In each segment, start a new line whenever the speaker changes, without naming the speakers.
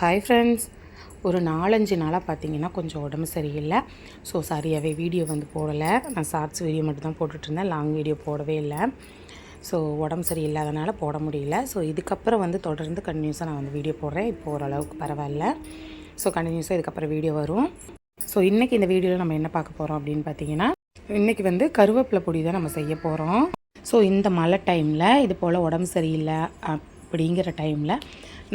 Hi friends ஒரு நாலஞ்சு நாளாக பார்த்தீங்கன்னா கொஞ்சம் உடம்பு சரியில்லை. ஸோ சரியாகவே வீடியோ வந்து போடலை. நான் ஷார்ட்ஸ் வீடியோ மட்டும் தான் போட்டுட்ருந்தேன் லாங் வீடியோ போடவே இல்லை. ஸோ உடம்பு சரியில்லாதனால போட முடியல. ஸோ இதுக்கப்புறம் வந்து தொடர்ந்து கண்டினியூஸாக நான் வந்து வீடியோ போடுறேன். இப்போ ஓரளவுக்கு பரவாயில்ல. ஸோ கண்டினியூஸாக இதுக்கப்புறம் வீடியோ வரும். ஸோ இன்றைக்கி இந்த வீடியோவில் நம்ம என்ன பார்க்க போகிறோம் அப்படின்னு பார்த்தீங்கன்னா இன்றைக்கி வந்து கருவேப்பிலை பொடி தான் நம்ம செய்ய போகிறோம் ஸோ இந்த மழை டைமில் இது போல் உடம்பு சரியில்லை அப்படிங்கிற டைமில்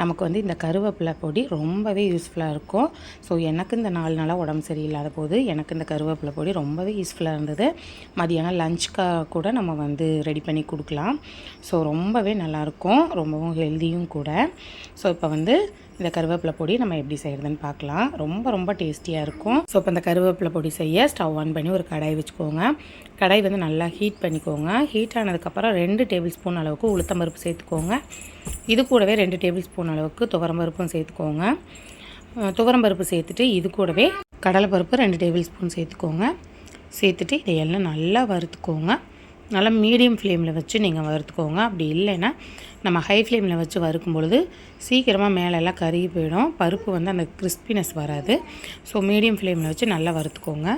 நமக்கு வந்து இந்த கருவேப்பிலை பொடி ரொம்பவே யூஸ்ஃபுல்லாக இருக்கும். ஸோ எனக்கு இந்த நாலு நாளாக உடம்பு சரியில்லாத போது எனக்கு இந்த கருவேப்பிலை பொடி ரொம்பவே யூஸ்ஃபுல்லாக இருந்தது. மதியானம் லஞ்சுக்காக கூட நம்ம வந்து ரெடி பண்ணி கொடுக்கலாம். ஸோ ரொம்பவே நல்லாயிருக்கும் ரொம்பவும் ஹெல்த்தியும் கூட. ஸோ இப்போ வந்து இந்த கருவேப்பிலை பொடி நம்ம எப்படி செய்கிறதுன்னு பார்க்கலாம். ரொம்ப ரொம்ப டேஸ்டியாக இருக்கும். ஸோ இப்போ இந்த கருவேப்பிலை பொடி செய்ய ஸ்டவ் ஆன் பண்ணி ஒரு கடாய் வச்சுக்கோங்க. கடாய் வந்து நல்லா ஹீட் பண்ணிக்கோங்க. ஹீட் ஆனதுக்கப்புறம் ரெண்டு டேபிள் ஸ்பூன் அளவுக்கு உளுத்தம் பருப்பு சேர்த்துக்கோங்க. இது கூடவே ரெண்டு டேபிள் ஸ்பூன் அளவுக்கு துவரம் பருப்பும் சேர்த்துக்கோங்க. துவரம் பருப்பு சேர்த்துட்டு இது கூடவே கடலைப்பருப்பு ரெண்டு டேபிள் ஸ்பூன் சேர்த்துக்கோங்க. சேர்த்துட்டு இதையெல்லாம் நல்லா வறுத்துக்கோங்க. நல்லா மீடியம் ஃப்ளேமில் வச்சு நீங்கள் வறுத்துக்கோங்க. அப்படி இல்லைன்னா நம்ம ஹை ஃப்ளேமில் வச்சு வறுக்கும் பொழுது சீக்கிரமாக மேலெல்லாம் கருகி போயிடும். பருப்பு வந்து அந்த கிறிஸ்பினஸ் வராது. ஸோ மீடியம் ஃப்ளேமில் வச்சு நல்லா வறுத்துக்கோங்க.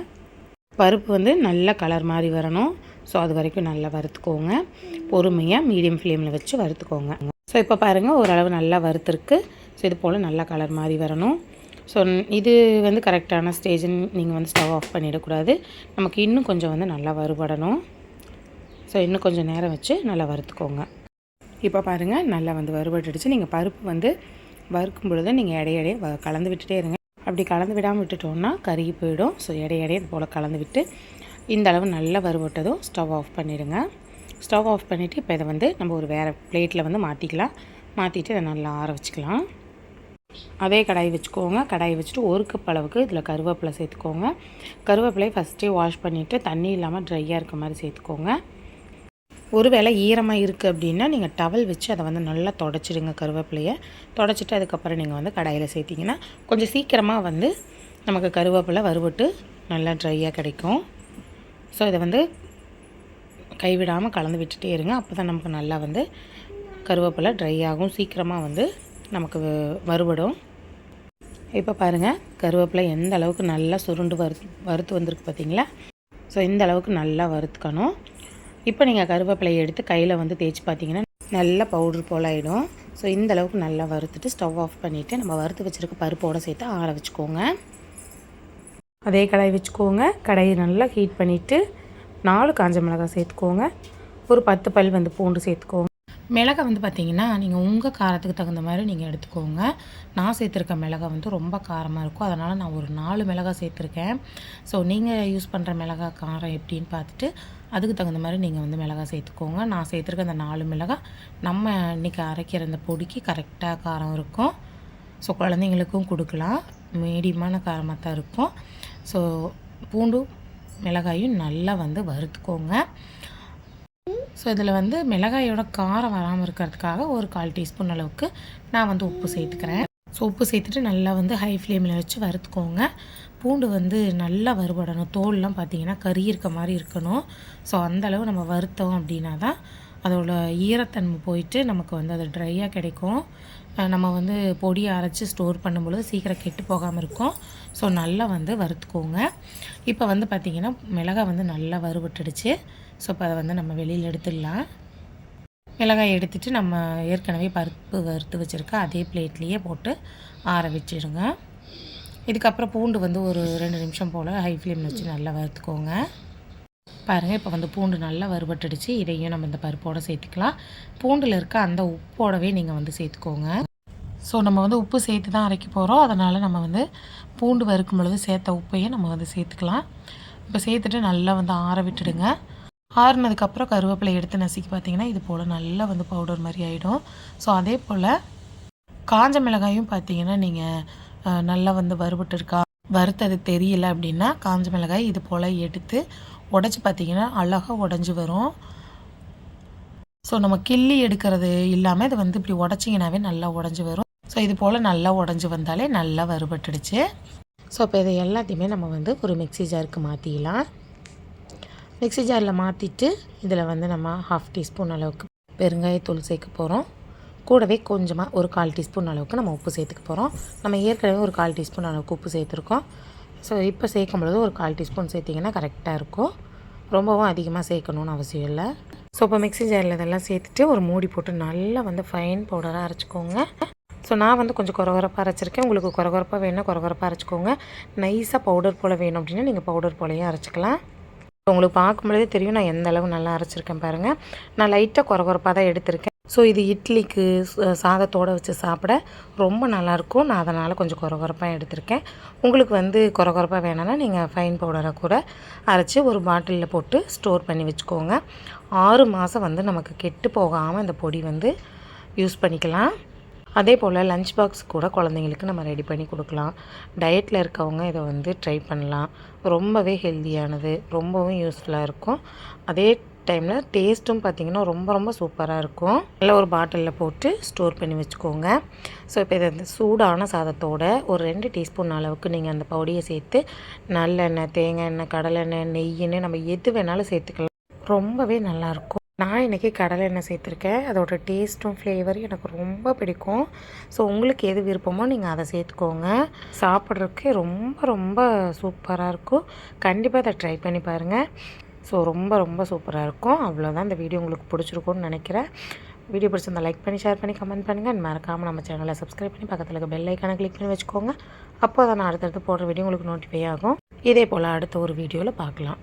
பருப்பு வந்து நல்ல கலர் மாதிரி வரணும். ஸோ அது வரைக்கும் நல்லா வறுத்துக்கோங்க. பொறுமையாக மீடியம் ஃப்ளேமில் வச்சு வறுத்துக்கோங்க. ஸோ இப்போ பாருங்கள் ஓரளவு நல்லா வறுத்துருக்கு. ஸோ இது போல் நல்லா கலர் மாதிரி வரணும். ஸோ இது வந்து கரெக்டான ஸ்டேஜுன்னு நீங்கள் வந்து ஸ்டவ் ஆஃப் பண்ணிடக்கூடாது. நமக்கு இன்னும் கொஞ்சம் வந்து நல்லா வறுபடணும். ஸோ இன்னும் கொஞ்சம் நேரம் வச்சு நல்லா வறுத்துக்கோங்க. இப்போ பாருங்கள் நல்லா வந்து வறுபட்டுடுச்சு. நீங்கள் பருப்பு வந்து வறுக்கும் பொழுது நீங்கள் இடையிடையே வ கலந்து விட்டுட்டே இருங்க. அப்படி கலந்து விடாமல் விட்டுட்டோம்னா கருகி போயிடும். ஸோ இடையிடையே இது போல் கலந்து விட்டு இந்த அளவு நல்லா வறுபட்டதும் ஸ்டவ் ஆஃப் பண்ணிடுங்க. ஸ்டவ் ஆஃப் பண்ணிவிட்டு இப்போ இதை வந்து நம்ம ஒரு வேறு பிளேட்டில் வந்து மாற்றிக்கலாம் மாற்றிட்டு இதை நல்லா ஆற வச்சுக்கலாம். அதே கடாய் வச்சுக்கோங்க. கடாய் வச்சுட்டு ஒரு கப் அளவுக்கு இதில் கருவேப்பிலை சேர்த்துக்கோங்க. கருவேப்பிலையை ஃபஸ்ட்டே வாஷ் பண்ணிவிட்டு தண்ணி இல்லாமல் ட்ரையாக இருக்க மாதிரி சேர்த்துக்கோங்க. ஒருவேளை ஈரமாக இருக்குது அப்படின்னா நீங்கள் டவல் வச்சு அதை வந்து நல்லா தொடச்சிடுங்க கருவேப்பிலையை. தொடச்சிட்டு அதுக்கப்புறம் நீங்கள் வந்து கடாயில் சேர்த்திங்கன்னா கொஞ்சம் சீக்கிரமாக வந்து நமக்கு கருவேப்பிலை வறுபட்டு நல்லா ட்ரையாக கிடைக்கும். ஸோ இதை வந்து கைவிடாமல் கலந்து விட்டுட்டே இருங்க. அப்போ தான் நமக்கு நல்லா வந்து கருவேப்பிலை ட்ரை ஆகும். சீக்கிரமாக வந்து நமக்கு வறுபடும். இப்போ பாருங்கள் கருவேப்பிலை எந்த அளவுக்கு நல்லா சுருண்டு வறு வறுத்து வந்திருக்கு பார்த்தீங்களா ஸோ இந்த அளவுக்கு நல்லா வறுத்துக்கணும். இப்போ நீங்கள் கருவேப்பிலையை எடுத்து கையில் வந்து தேய்ச்சி பார்த்தீங்கன்னா நல்லா பவுடர் போல் ஆகிடும் ஸோ இந்த அளவுக்கு நல்லா வறுத்துட்டு ஸ்டவ் ஆஃப் பண்ணிவிட்டு நம்ம வறுத்து வச்சுருக்க பருப்போடு சேர்த்து ஆற வச்சுக்கோங்க. அதே கடாய் வச்சுக்கோங்க. கடாயை நல்லா ஹீட் பண்ணிவிட்டு நாலு காஞ்ச மிளகாய் சேர்த்துக்கோங்க. ஒரு பத்து பல் வந்து பூண்டு சேர்த்துக்கோங்க. மிளகா வந்து பார்த்திங்கன்னா நீங்கள் உங்கள் காரத்துக்கு தகுந்த மாதிரி நீங்கள் எடுத்துக்கோங்க. நான் சேர்த்துருக்க மிளகா வந்து ரொம்ப காரமாக இருக்கும். அதனால் நான் ஒரு நாலு மிளகா சேர்த்துருக்கேன். ஸோ நீங்கள் யூஸ் பண்ணுற மிளகா காரம் எப்படின்னு பார்த்துட்டு அதுக்கு தகுந்த மாதிரி நீங்கள் வந்து மிளகா சேர்த்துக்கோங்க. நான் சேர்த்துருக்க அந்த நாலு மிளகா நம்ம இன்றைக்கி அரைக்கிற அந்த பொடிக்கு கரெக்டாக காரம் இருக்கும். ஸோ குழந்தைங்களுக்கும் கொடுக்கலாம். மீடியமான காரமாக தான் இருக்கும். ஸோ பூண்டும் மிளகாயும் நல்லா வந்து வறுத்துக்கோங்க. ஸோ இதில் வந்து மிளகாயோட காரம் வராமல் இருக்கிறதுக்காக ஒரு கால் டீஸ்பூன் அளவுக்கு நான் வந்து உப்பு சேர்த்துக்கிறேன். ஸோ உப்பு சேர்த்துட்டு நல்லா வந்து ஹை ஃப்ளேமில் வச்சு வறுத்துக்கோங்க. பூண்டு வந்து நல்லா வறுபடணும். தோல்லாம் பார்த்தீங்கன்னா கறி இருக்க மாதிரி இருக்கணும். ஸோ அந்தளவு நம்ம வறுத்தோம் அப்படின்னா தான் அதோட ஈரத்தன்மை போயிட்டு நமக்கு வந்து அது ட்ரையாக கிடைக்கும். நம்ம வந்து பொடியை அரைச்சி ஸ்டோர் பண்ணும்பொழுது சீக்கிரம் கெட்டு போகாமல் இருக்கும். ஸோ நல்லா வந்து வறுத்துக்கோங்க. இப்போ வந்து பார்த்திங்கன்னா மிளகாய் வந்து நல்லா வறுபட்டுடுச்சு. ஸோ இப்போ அதை வந்து நம்ம வெளியில் எடுத்துடலாம். மிளகாய் எடுத்துகிட்டு நம்ம ஏற்கனவே பருப்பு வறுத்து வச்சுருக்க அதே பிளேட்லேயே போட்டு ஆற வச்சிடுங்க. இதுக்கப்புறம் பூண்டு வந்து ஒரு ரெண்டு நிமிஷம் போல் ஹை ஃப்ளேமில் வச்சு நல்லா வறுத்துக்கோங்க. பாருங்கள் இப்போ வந்து பூண்டு நல்லா வறுபட்டுடுச்சு. இதையும் நம்ம இந்த பருப்போடு சேர்த்துக்கலாம். பூண்டில் இருக்க அந்த உப்போடவே நீங்கள் வந்து சேர்த்துக்கோங்க. ஸோ நம்ம வந்து உப்பு சேர்த்து தான் அரைக்க போகிறோம் அதனால் நம்ம வந்து பூண்டு வறுக்கும் பொழுது சேர்த்த உப்பையும் நம்ம வந்து சேர்த்துக்கலாம். இப்போ சேர்த்துட்டு நல்லா வந்து ஆற விட்டுடுங்க. ஆறுனதுக்கப்புறம் கருவேப்பிலை எடுத்து நசுக்கி பார்த்தீங்கன்னா இது போல் நல்லா வந்து பவுடர் மாதிரி ஆகிடும் ஸோ அதே போல் காஞ்ச மிளகாயும் பார்த்தீங்கன்னா நீங்கள் நல்லா வந்து வறுபட்டுருக்கா வறுத்தது தெரியல அப்படின்னா காஞ்ச மிளகாய் இது போல் எடுத்து உடச்சி பார்த்தீங்கன்னா அழகாக உடஞ்சி வரும். ஸோ நம்ம கிள்ளி எடுக்கிறது இல்லாமல் இதை வந்து இப்படி உடச்சிங்கனாவே நல்லா உடஞ்சி வரும். ஸோ இது போல் நல்லா உடஞ்சி வந்தாலே நல்லா வறுபட்டுடுச்சு. ஸோ இப்போ இதை எல்லாத்தையுமே நம்ம வந்து ஒரு மிக்சி ஜாருக்கு மாற்றிக்கலாம் மிக்சி ஜாரில் மாற்றிட்டு இதில் வந்து நம்ம ஹாஃப் டீஸ்பூன் அளவுக்கு பெருங்காயத்தூள் சேர்க்க போகிறோம். கூடவே கொஞ்சமாக ஒரு கால் டீஸ்பூன் அளவுக்கு நம்ம உப்பு சேர்த்துக்க போகிறோம். நம்ம ஏற்கனவே ஒரு கால் டீஸ்பூன் அளவுக்கு உப்பு சேர்த்துருக்கோம். ஸோ இப்போ சேர்க்கும் பொழுது ஒரு கால் டீஸ்பூன் சேர்த்திங்கன்னா கரெக்டாக இருக்கும். ரொம்பவும் அதிகமாக சேர்க்கணுன்னு அவசியம் இல்லை. ஸோ இப்போ மிக்ஸி ஜாரில் இதெல்லாம் சேர்த்துட்டு ஒரு மூடி போட்டு நல்லா வந்து ஃபைன் பவுடராக அரைச்சிக்கோங்க. ஸோ நான் வந்து கொஞ்சம் குறகுறப்பாக அரைச்சிருக்கேன். உங்களுக்கு குறகுறப்பாக வேணால் குறகுறப்பாக அரைச்சிக்கோங்க. நைஸாக பவுடர் போல் வேணும் அப்படின்னா நீங்கள் பவுடர் போலையும் அரைச்சிக்கலாம். உங்களுக்கு பார்க்கும்பொழுதே தெரியும் நான் எந்த அளவு நல்லா அரைச்சிருக்கேன் பாருங்கள் நான் லைட்டாக குறகுறப்பாக தான் எடுத்திருக்கேன். ஸோ இது இட்லிக்கு சாதத்தோடு வச்சு சாப்பிட ரொம்ப நல்லாயிருக்கும். நான் அதனால் கொஞ்சம் குறகுறப்பாக எடுத்திருக்கேன். உங்களுக்கு வந்து குறகுறப்பாக வேணும்னா நீங்கள் ஃபைன் பவுடரை கூட அரைச்சி ஒரு பாட்டிலில் போட்டு ஸ்டோர் பண்ணி வச்சுக்கோங்க. ஆறு மாதம் வந்து நமக்கு கெட்டு போகாமல் இந்த பொடி வந்து யூஸ் பண்ணிக்கலாம். அதே போல் லஞ்ச் பாக்ஸ் கூட குழந்தைங்களுக்கு நம்ம ரெடி பண்ணி கொடுக்கலாம். டயட்டில் இருக்கவங்க இதை வந்து ட்ரை பண்ணலாம். ரொம்பவே ஹெல்த்தியானது ரொம்பவும் யூஸ்ஃபுல்லாக இருக்கும். அதே டைமில் டேஸ்ட்டும் பார்த்திங்கன்னா ரொம்ப ரொம்ப சூப்பராக இருக்கும். நல்ல ஒரு பாட்டிலில் போட்டு ஸ்டோர் பண்ணி வச்சுக்கோங்க. ஸோ இப்போ இதை வந்து சூடான சாதத்தோட ஒரு ரெண்டு டீஸ்பூன் அளவுக்கு நீங்கள் அந்த பவுடியை சேர்த்து நல்லெண்ணெய் தேங்காய் எண்ணெய் கடலெண்ணெய் நெய்யின்னு நம்ம எது வேணாலும் சேர்த்துக்கலாம். ரொம்பவே நல்லாயிருக்கும் நான் இன்றைக்கி கடலை எண்ணெய் சேர்த்துருக்கேன். அதோட டேஸ்ட்டும் ஃப்ளேவரும் எனக்கு ரொம்ப பிடிக்கும். ஸோ உங்களுக்கு எது விருப்பமோ நீங்கள் அதை சேர்த்துக்கோங்க. சாப்பிட்றதுக்கு ரொம்ப ரொம்ப சூப்பராக இருக்கும். கண்டிப்பாக அதை ட்ரை பண்ணி பாருங்கள் ஸோ ரொம்ப ரொம்ப சூப்பராக இருக்கும். அவ்வளோதான் இந்த வீடியோ உங்களுக்கு பிடிச்சிருக்கும்னு நினைக்கிறேன். வீடியோ பிடிச்சிருந்தா லைக் பண்ணி ஷேர் பண்ணி கமெண்ட் பண்ணுங்கள் மறக்காமல் நம்ம சேனலை சப்ஸ்கிரைப் பண்ணி பக்கத்தில் இருக்க பெல் ஐக்கானை கிளிக் பண்ணி வச்சுக்கோங்க. அப்போ அதை நான் அடுத்தடுத்து போடுற வீடியோ உங்களுக்கு நோட்டிஃபை ஆகும். இதே போல் அடுத்த ஒரு வீடியோவில் பார்க்கலாம்.